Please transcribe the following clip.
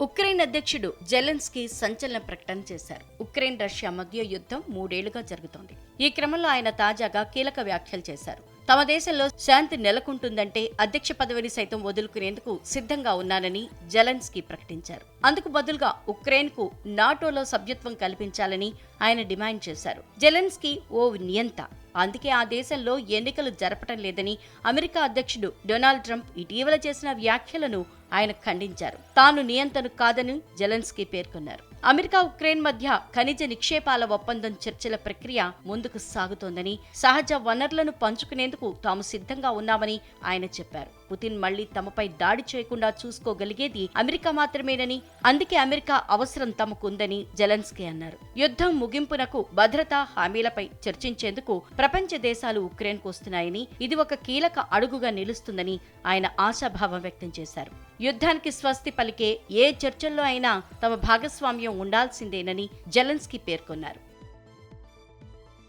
Ukraine అధ్యక్షుడు Zelensky సంచలన ప్రకటన చేశారు. ఉక్రెయిన్ రష్యా మధ్య యుద్ధం మూడేళ్ళుగా జరుగుతోంది. ఈ క్రమంలో ఆయన తాజాగా కీలక వ్యాఖ్యలు చేశారు. తమ దేశంలో శాంతి నెలకొంటుందంటే అధ్యక్ష పదవిని సైతం వదులుకునేందుకు సిద్ధంగా ఉన్నానని జెలెన్స్కీ ప్రకటించారు. అందుకు బదులుగా ఉక్రెయిన్కు నాటోలో సభ్యత్వం కల్పించాలని ఆయన డిమాండ్ చేశారు. జెలెన్స్కీ ఓ నియంత. అందుకే ఆ దేశంలో ఎన్నికలు జరపటం లేదని అమెరికా అధ్యక్షుడు డొనాల్డ్ ట్రంప్ ఇటీవల చేసిన వ్యాఖ్యలను ఆయన ఖండించారు. తాను నియంత్రణ కాదని జెలెన్స్కీ పేర్కొన్నారు. అమెరికా ఉక్రెయిన్ మధ్య ఖనిజ నిక్షేపాల ఒప్పందం చర్చల ప్రక్రియ ముందుకు సాగుతోందని సహజ వనరులను పంచుకునేందుకు తాము సిద్ధంగా ఉన్నామని ఆయన చెప్పారు. పుతిన్ మళ్ళీ తమపై దాడి చేయకుండా చూసుకోగలిగేది అమెరికా మాత్రమేనని అందుకే అమెరికా అవసరం తమకుందని జెలెన్స్కీ అన్నారు. యుద్ధం ముగింపునకు భద్రతా హామీలపై చర్చించేందుకు ప్రపంచ దేశాలు ఉక్రెయిన్కు వస్తున్నాయని ఇది ఒక కీలక అడుగుగా నిలుస్తుందని ఆయన ఆశాభావం వ్యక్తం చేశారు. యుద్ధానికి స్వస్తి పలికే ఏ చర్చల్లో అయినా తమ భాగస్వామ్యం ఉండాల్సిందేనని జెలెన్స్కీ పేర్కొన్నారు.